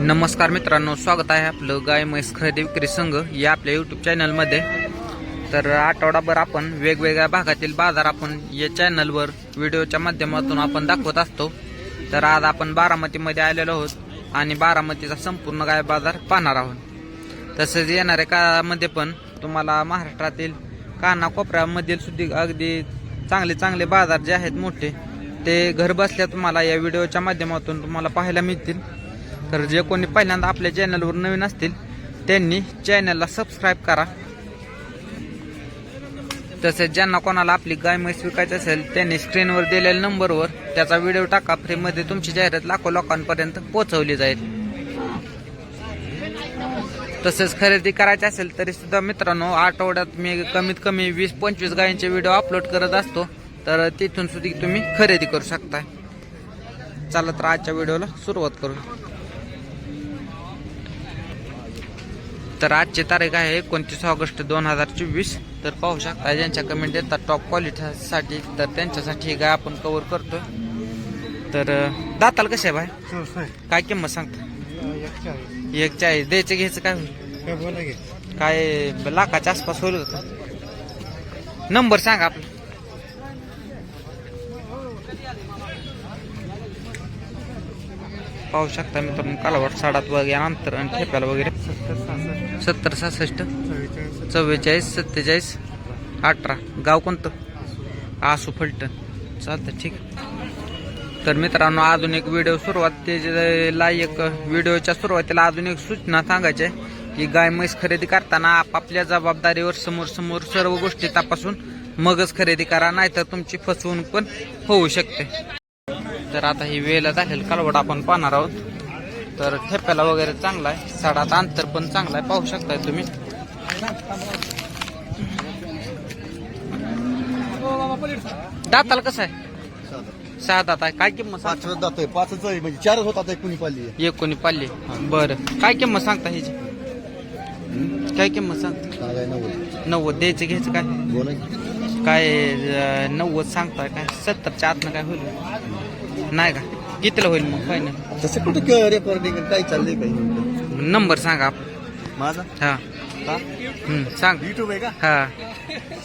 नमस्कार मित्रांनो स्वागत आहे आपलं गाय म्हैस खरेदी विक्री संघ या आपल्या यूट्यूब चॅनलमध्ये तर आठवडाभर आपण वेगवेगळ्या भागातील बाजार आपण या चॅनलवर व्हिडिओच्या माध्यमातून आपण दाखवत असतो. तर आज आपण बारामतीमध्ये आलेलो आहोत आणि बारामतीचा संपूर्ण गाय बाजार पाहणार आहोत. तसंच येणाऱ्या काळामध्ये पण तुम्हाला महाराष्ट्रातील कानाकोपऱ्यामधील सुद्धा अगदी चांगले चांगले बाजार जे आहेत मोठे ते घर बसल्या तुम्हाला या व्हिडिओच्या माध्यमातून तुम्हाला पाहायला मिळतील. तर जे कोणी पहिल्यांदा आपल्या चॅनलवर नवीन असतील त्यांनी चॅनलला सबस्क्राईब करा. तसेच ज्यांना कोणाला आपली गाय म्हैस विकायची असेल त्यांनी स्क्रीनवर दिलेल्या नंबरवर त्याचा व्हिडिओ टाका. फ्रीमध्ये तुमची जाहिरात लाखो लोकांपर्यंत पोहोचवली जाईल. तसेच खरेदी करायची असेल तरी सुद्धा मित्रांनो आठवड्यात मी कमीत कमी वीस पंचवीस गायींचे व्हिडिओ अपलोड करत असतो. तर तिथून सुद्धा तुम्ही खरेदी करू शकता चला तर आजच्या व्हिडिओला सुरुवात करू तर आजची तारीख आहे एकोणतीस ऑगस्ट दोन हजार चोवीस. तर पाहू शकता ज्यांच्या कमेंट येतात टॉप क्वालिटीसाठी तर त्यांच्यासाठी गाय आपण कव्हर करतोय. तर दाताल कसे आहे भाई काय किंमत सांगता? एक चाळीस द्यायचं घ्यायचं काय? होईल काय लाखाच्या आसपास होईल नंबर सांगा आपला. पाहू शकता मित्रांनो कालावड साडात वगैरे अंतर आणि ठेप्याला वगैरे. सत्तर सहासष्ट चव्वेचाळीस सत्तेचाळीस अठरा. गाव कोणतं? आसू फलटण. चालतं ठीक तर मित्रांनो अजून एक व्हिडिओ सुरुवातीला एक व्हिडिओच्या सुरुवातीला अजून एक सूचना सांगायची आहे की गाय म्हैस खरेदी करताना आपापल्या जबाबदारीवर समोर समोर सर्व गोष्टी तपासून मगच खरेदी करा नाहीतर तुमची फसवणूक पण होऊ शकते. तर आता ही वेळेला झालेलं कालवड आपण पाहणार आहोत. तर ठेप्याला वगैरे चांगला आहे. साडात अंतर पण चांगला आहे. पाहू शकताय तुम्ही. दाताला कसं आहे? सहा दात आहे. काय किंमत सांग पाच जातोय पाचच आहे. म्हणजे चारच होतात एक कुणी पाली एक कोणी पाल्ले बरं. काय किंमत सांगता ह्याची? काय किंमत सांगता? नव्वद. नव्वद. द्यायचं घ्यायचं काय? बोला काय नव्वद सांगताय काय? सत्तरच्या आतनं काय होईल? नाही का? कितीला होईल मग फायनल तसं कुठं रेकॉर्डिंग काय चाललंय काही? नंबर सांगा आप- माझा? हा. का हम्म, सांग. युट्यूब आहे का? हा.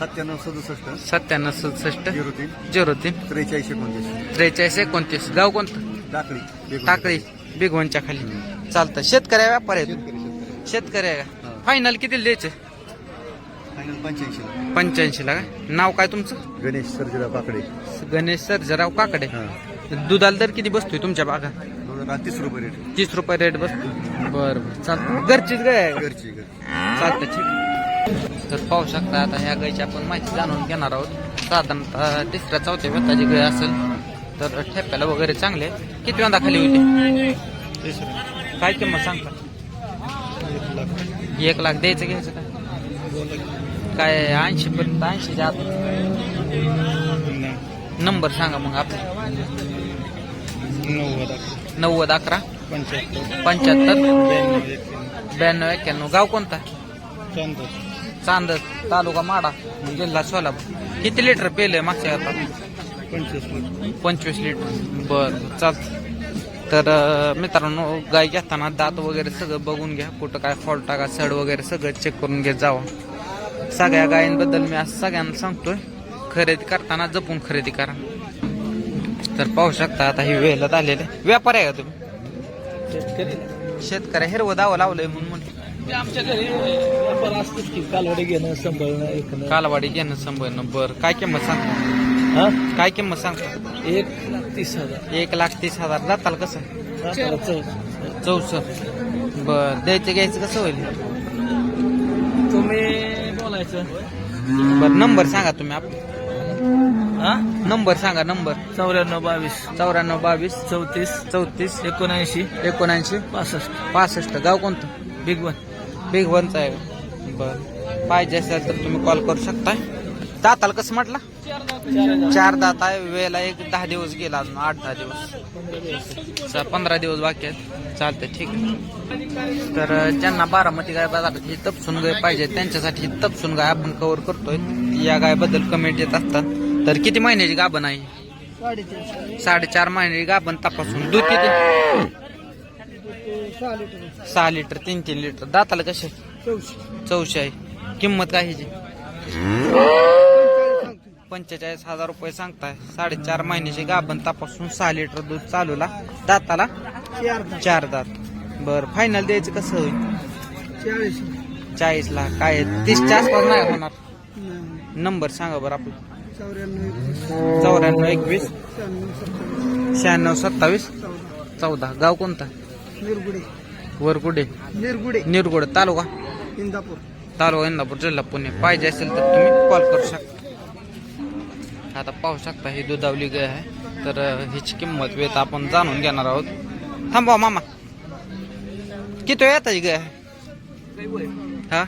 सत्त्याण्णव सदुसष्ट. सत्त्याण्णव सदुसष्ट. झिरो तीन झिरो तीन त्रेचाळीस एकोणतीस. त्रेचाळीस एकोणतीस. गाव कोणतं? टाकळी. टाकळी. बिगवनच्या खाली. चालतं शेतकऱ्या व्यापार आहे शेतकरी शेतकरी. आहे. का? फायनल किती द्यायचे? फायनल पंच्याऐंशी पंच्याऐंशी ला काय नाव काय तुमचं? गणेश सर्जीराव काकडे गणेश सरजराव काकडे हा. दुधाला दर किती बसतोय तुमच्या दोन हजार तीस रुपये रेट तीस रुपये रेट बसतो बरं बरं. चालतं घरचीच गाय आहे का? घरची घरची. चालतं ठीक तर पाहू शकता आता ह्या गायची आपण माहिती जाणून घेणार आहोत. साधारणतः तिसऱ्या चौथ्या व्यताची गाय असेल तर ठेप्याला वगैरे चांगले किती वेळा खाली होते? काय किंमत सांगता? एक लाख. द्यायचं घ्यायचं काय काय ऐंशी पर्यंत ऐंशीच्या आत. नंबर सांगा मग आपला. नव्वद अकरा. पंच्याहत्तर. ब्याण्णव एक्क्याण्णव. गाव कोणता? चांदर. तालुका माडा जिल्हा सोलापूर. किती लिटर पेले मागच्या आता? पंचवीस लिटर बर चालतं तर अं, मित्रांनो गाय घेताना दात वगैरे सगळं बघून घ्या. कुठं काय फॉल्ट टाका सड वगैरे सगळं चेक करून घेत जावं. सगळ्या गायींबद्दल मी आज सगळ्यांना सांगतोय. खरेदी करताना जपून खरेदी करा. तर पाहू शकता आता ही वेळेला आलेले. व्यापार आहे का तुम्ही? शेतकरी. हिरवं दावं लावलंय म्हणून म्हणलं आमच्या घरी व्यापार असतोच की कालवडे घेणं सांभाळणं कालवाडी घेणं संभळणं. बरं काय किंमत सांगता? हा? काय किंमत सांगता? एक लाख तीस हजार. एक लाख तीस हजार. जाताल कसं? चौसष्ट. बर द्यायचं घ्यायचं कसं होईल? तुम्ही बोलायचं? बर नंबर सांगा तुम्ही आप हा? नंबर सांगा नंबर. चौऱ्याण्णव बावीस. चौऱ्याण्णव बावीस. चौतीस. चौतीस. एकोणऐंशी. एकोणऐंशी. पासष्ट. पासष्ट. गाव कोणतं? Big one. बिग वनचं आहे. बर. पाहिजे असेल तर तुम्ही कॉल करू शकता दाताला कसं म्हटलं? चार दात आहे वेळेला एक दहा दिवस गेला अजून आठ दहा दिवस. सर पंधरा दिवस बाकी आहेत. चालतंय ठीक आहे. तर ज्यांना बारामती गाय बाजारात ही तपसून गाय पाहिजे त्यांच्यासाठी ही तपसून गाय आपण कव्हर करतोय. या गायबद्दल कमेंट येत असतात. तर किती महिन्याची गाभण आहे? साडेचार महिन्याची गाभण तपासून. दूध किती? सहा लिटर सहा लिटर तीन तीन लिटर. दाताला कसे चौशे चौशे आहे. किंमत काय ह्याची पंचेचाळीस हजार रुपये सांगताय. साडेचार महिन्याची गाभण तपासून सहा लिटर दूध चालूला. दाताला चार दात. बर फायनल द्यायचं कसं होईल? चाळीस. चाळीस ला. काय तीसच्या आसपास नाही होणार. नंबर सांगा बरं आपला. चौऱ्याण्णव एकवीस. शहाण्णव सत्तावीस. चौदा. गाव कोणता? निरगुडे. वरकुडे निरगुडे. निरगुड. तालुका? इंदापूर. तालुका इंदापूर जिल्हा पुणे. पाहिजे असेल तर तुम्ही कॉल करू शकता. आता पाहू शकता ही दुधावली गाय आहे. तर हिची किंमत वेत आपण जाणून घेणार आहोत. थांबवा मामा. किती वेळ येतात ही गाय हा?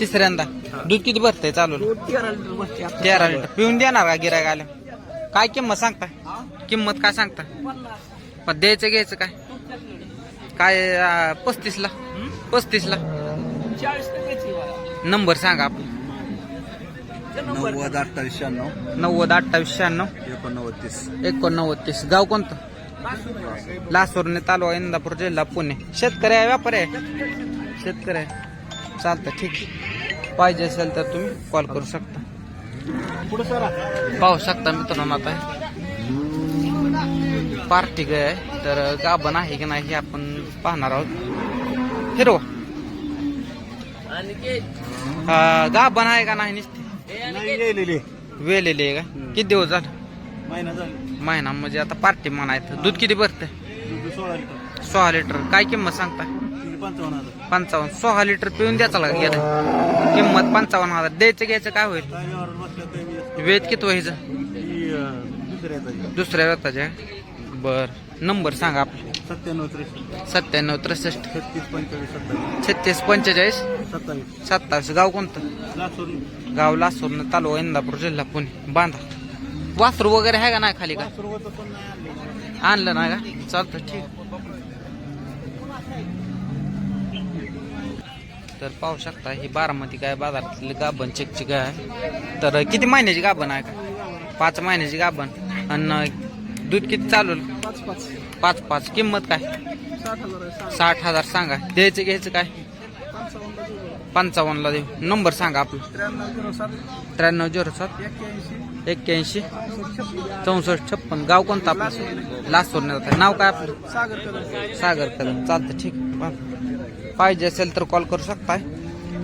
तिसऱ्यांदा. दूध किती भरतंय चालू तेरा लिटर. पिऊन देणार का गिरायक आल्या? काय किंमत सांगता किंमत काय सांगता पण द्यायचं घ्यायचं काय? काय पस्तीस ला पस्तीस ला नंबर सांगा आपला नव्वद अठ्ठावीस शहाण्णव नव्वद अठ्ठावीस शहाण्णव एकोणनव्वद तीस. एकोणनव्वद तीस. गाव कोणतं? लासोरने तालुका इंदापूर जिल्हा पुणे. शेतकरी आहे व्यापारी आहे? शेतकरी आहे. चालतं ठीक आहे. पाहिजे असेल तर तुम्ही कॉल करू शकता. पाहू शकता मित्रांनो आता. पार्टी गाय आहे? तर गाभण आहे की नाही हे आपण पाहणार आहोत. फिरवा हा, गाभण आहे का नाही नुसती? वेलेली आहे का? किती दिवस झालं? महिना झाला. महिना म्हणजे आता पार्टी म्हणायचं. दूध किती भरतंय? सोळा लिटर. सोळा लिटर. काय किंमत सांगता? पंचावन्न हजार. पंचावन्न. सोळा लिटर पिऊन द्यायचा लागा गेला किंमत पंचावन्न हजार. द्यायचं घ्यायचं काय होईल? काय व्यवहार वेद किती व्हायचं दुसऱ्याचा दुसऱ्या व्यक्ताच्या बर. नंबर सांगा आपला. सत्त्याण्णव त्रेसष्ट. सत्त्याण्णव त्रेसष्ट. छत्तीस पंचेचाळीस सत्तावीस. छत्तीस पंचेचाळीस? सत्तावीस. सत्तावीस. गाव कोणतं? गाव लासूर तालुका इंदापूर जिल्हा पुणे. बांधा. वासरू वगैरे आहे का नाही खाली का? सुरुवात पण नाही आणली. आणलं नाही का? चालतं ठीक. तर पाहू शकता ही बारामती गाय बाजारातली गाभण चेकची आहे. तर किती महिन्याची गाभण आहे का? पाच महिन्याची गाभण. आणि दूध किती चालू पाच पाच. पाच पाच. किंमत काय? साठ हजार साठ. सांगा. द्यायचं घ्यायचं काय? पंचावन्नला देऊ. नंबर सांगा आपला. त्र्याण्णव झिरो सात. त्र्याण्णव झिरो सात. एक्क्याऐंशी. चौसष्ट छप्पन. गाव कोणतं आपलं? लासूर नाव काय आपलं? सागर कदम. सागर कदम. चालतं. ठीक आहे. पाहिजे असेल तर कॉल करू शकताय.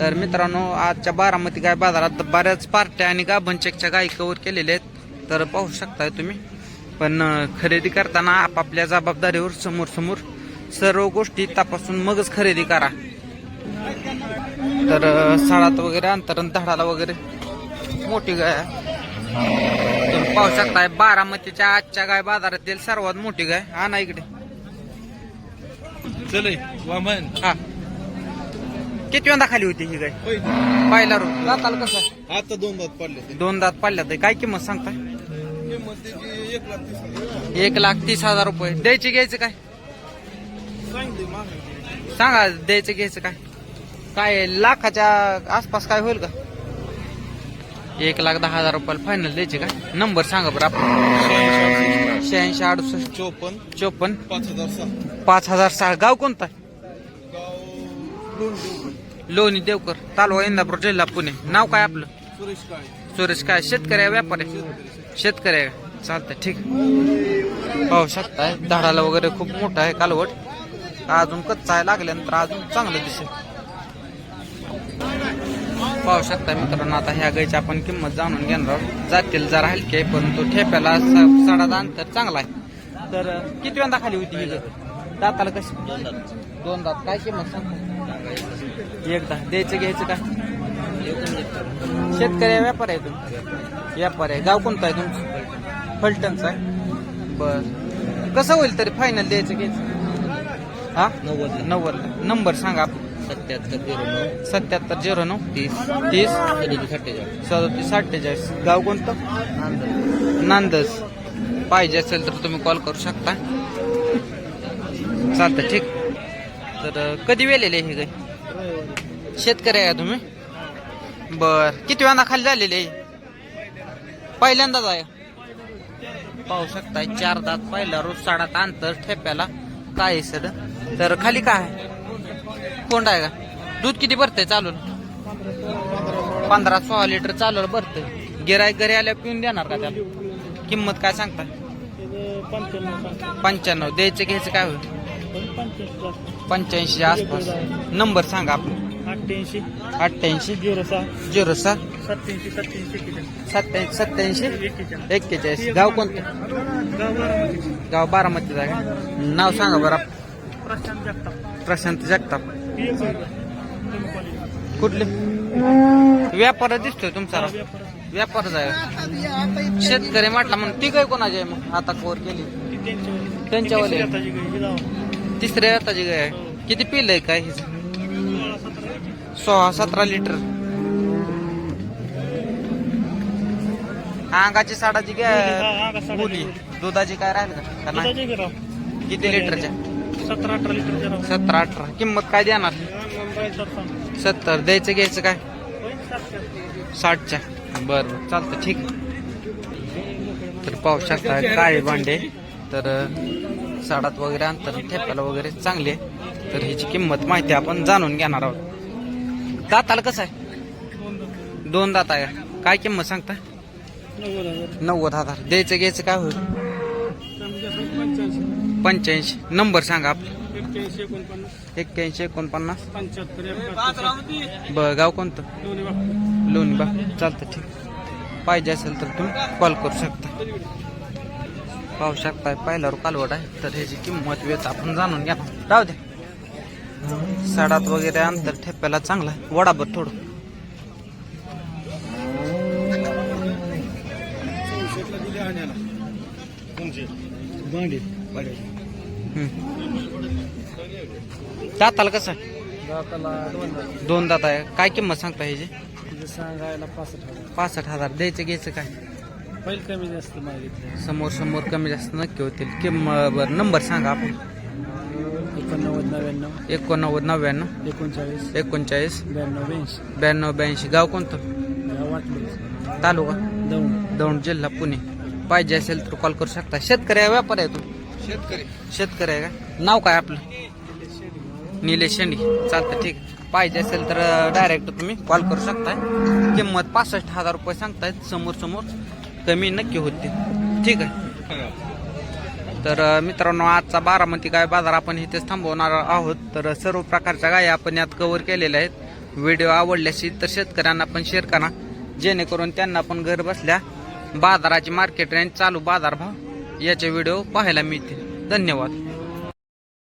तर मित्रांनो आजच्या बारामती गाय बाजारात बऱ्याच पार्ट्या आणि गाभणचेकच्या गायी कवर केलेल्या आहेत. तर पाहू शकताय तुम्ही. पण खरेदी करताना आपापल्या जबाबदारीवर समोर समोर सर्व गोष्टी तपासून मगच खरेदी करा. तर साळात वगैरे अंतरण धाडाला वगैरे मोठी गाय. तुम्ही पाहू शकताय बारामतीच्या आजच्या गाय बाजारातील सर्वात मोठी गाय. हा ना इकडे. चले वामन. हा. किती वेळा खाली होती ही गाय? पाहिला रो दाताल कसं? आता दोन दात पडले. दोन दात पडल्या काय किंमत सांगताय? एक लाख तीस हजार रुपये. द्यायचे घ्यायचं काय? सांगा द्यायचं घ्यायचं काय? काय लाखाच्या आसपास काय होईल का? एक लाख दहा हजार रुपयाला फायनल द्यायचे काय? नंबर सांगा बरं आपण शहाऐंशी अडुसष्ट. चोपन्न. चोपन्न पाच हजार सहा. पाच हजार सहा गाव कोणता? लोणी देवकर. तालुका इंदापूर जिल्हा पुणे. नाव काय आपलं? सुरेश काय सुरेश काय शेतकरी आहे व्यापारी शेतकरी आहे. चालतं ठीक. पाहू शकताय झाडाला वगैरे खूप मोठं आहे कालवट. अजून कच्चा आहे लागल्यानंतर अजून चांगलं दिसेल. पाहू शकता मित्रांनो. आता ह्या गायची आपण किंमत जाणून घेणार आहोत. जातील जरा हलके परंतु ठेप्याला स- सडाचा अंतर चांगला आहे. तर किती वेळा खाली होती ही दाताला कशी? दोन दात. काय किंमत सांग? एकदा. द्यायचं घ्यायचं काय शेतकरी व्यापार आहे तुम्ही? व्यापार आहे. गाव कोणतं आहे तुमचं? फलटणचं आहे. बर. कसं होईल तरी फायनल द्यायचं घ्यायचं हा? नव्वद नव्वद नंबर सांगा आपण सत्याहत्तर झिरो नऊ. सत्याहत्तर झिरो नऊ. तीस. तीस. सदतीस अठ्ठेचाळीस. सदतीस अठ्ठेचाळीस. गाव कोणतं? नांदज पाहिजे असेल तर तुम्ही कॉल करू शकता. चालतं ठीक. तर कधी वेलेले हे गाय शेतकरी आहे का तुम्ही? बर. किती वेळा खाली झालेले आहे? पहिल्यांदाच आहे. पाहू शकताय चार दात पहिला रोज साडात अंतर ठेप्याला काय सर? तर खाली काय कोण कोंड आहे का? दूध किती भरतंय चालून? पंधरा सोळा लिटर चालू भरतंय. गिराय घरी आल्या पिऊन देणार का त्याला? किंमत काय सांगता पंच्याण्णव. द्यायचं घ्यायचं काय होईल? पंच्याऐंशी पंच्याऐंशीच्या आसपास. नंबर सांगा आपण अठ्ठ्याऐंशी अठ्ठ्याऐंशी झिरो सहा. झिरो सहा. सत्याऐंशी सत्याऐंशी एक्केचाळीस सत्याऐंशी एक्केचाळीस एक्केचाळीस गाव कोणतं? गाव बारामती. गाव बारामतीचं आहे का? नाव सांगा बरं. प्रशांत जगताप. प्रशांत जगताप. कॉलेज कुठले? व्यापार दिसतोय तुमचा व्यापारच आहे शेतकरी म्हटला म्हणून ती काय कोणाची आहे मग? आता कवर केली. त्यांच्यावाले. तिसऱ्या हाताची गाय आहे. किती पिल आहे काय हिच? सोळा सतरा लिटर. अंगाची साडाची साडाची बोली. दुधाची काय राहील? का? नाही किती लिटरच्या? सतरा अठरा लिटरच्या राव. सतरा अठरा. किंमत काय देणार? सत्तर. द्यायचं घ्यायचं काय? साठच्या. बरं बरं. चालतं ठीक. तर पाहू शकता काळे भांडे. तर साडात वगैरे अंतर ठेप्याला वगैरे चांगले. तर ह्याची किंमत माहिती आपण जाणून घेणार आहोत. दाताला कसं आहे? दोन दात. आहे? काय किंमत सांगता? नव्वद हजार. द्यायचं घ्यायचं काय होईल? पंच्याऐंशी. नंबर सांगा आपला. एक्क्याऐंशी एकोणपन्नास. ब गाव कोणतं? लोणी बा. चालतं ठीक. पाहिजे असेल तर तुम्ही कॉल करू शकता. पाहू शकताय. पाहिल्यावर कालवड आहे. तर ह्याची किंमत वेळ आपण जाणून घ्या राहू दे साडात वगैरे अंतर ठेप्याला चांगला आहे. वडाभर थोडं. दाताला कसं दोन दात आहे. काय किंमत सांगता ह्याची सांगायला पासष्ट हजार. पासष्ट हजार द्यायचं घ्यायचं काय? पहिले कमी जास्त समोर समोर कमी जास्त नक्की होतील. किंमत बरं नंबर सांगा आपण. एकोणनव्वद नव्याण्णव. एकोणनव्वद नव्याण्णव. एकोणचाळीस. एकोणचाळीस. ब्याण्णव ब्याऐंशी. ब्याण्णव ब्याऐंशी. गाव कोणतं? वाटलं तालुका? दौंड. दौंड जिल्हा पुणे. पाहिजे असेल तर कॉल करू शकता. शेतकरी आहे व्यापार आहे तू? शेतकरी. शेतकरी आहे का? नाव काय आपलं? निलेश शेंडी. चालतं ठीक. पाहिजे असेल तर डायरेक्ट तुम्ही कॉल करू शकताय किंमत पासष्ट हजार रुपये सांगतायत. समोर समोर कमी नक्की होते. ठीक आहे. तर मित्रांनो आजचा बारामती गाय बाजार आपण इथेच थांबवणार आहोत. तर सर्व प्रकारच्या गाय आपण यात कव्हर केलेल्या आहेत. व्हिडिओ आवडल्याशी तर शेतकऱ्यांना पण शेअर करा. जेणेकरून त्यांना पण घर बसल्या बाजाराची मार्केट रेंज चालू बाजारभाव याचे व्हिडिओ पाहायला मिळतील. धन्यवाद.